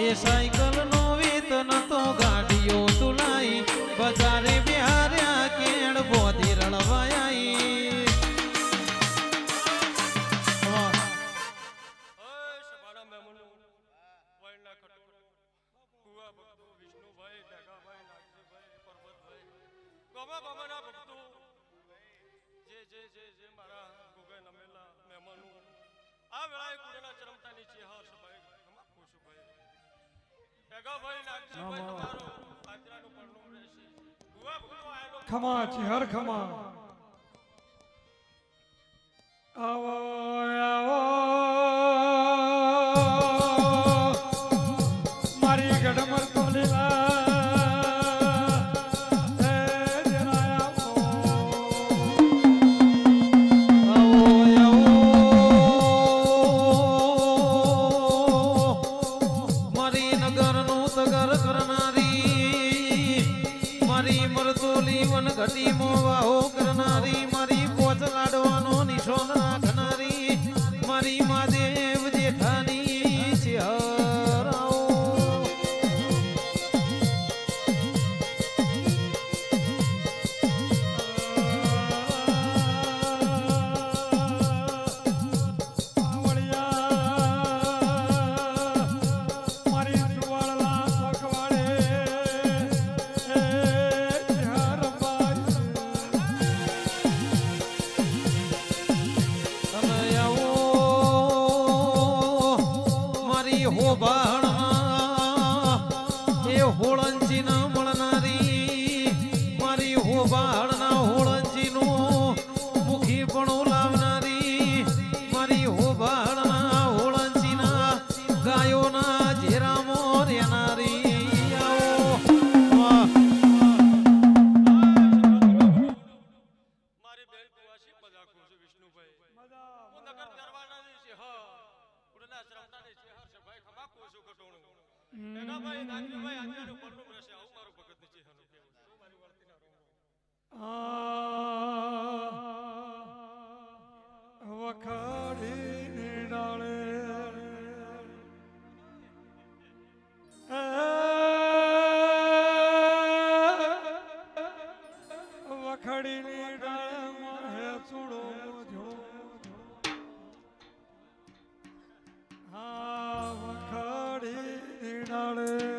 એ cycle નો વેતન તો ગાડીઓ તુલાઈ બજારે બિહાર્યા કેણ બોધી ખુશુભાઈ ડગાભાઈ છે હર ખમા ખમા. આવો. મારી મરતોલી વન ઘટી મોવાહો કરનારી મારી પોચ લાડવાનો નિશોન હોબાળમાં એ હોળંજી ન મળનારી મારી હોબાળના હોળંજીનું મુખી પણ લાવનારી ની ની ના વખાડી ડાળે વખડી ડાળે હે ચૂડો મોજો હા વખાડી ડાળે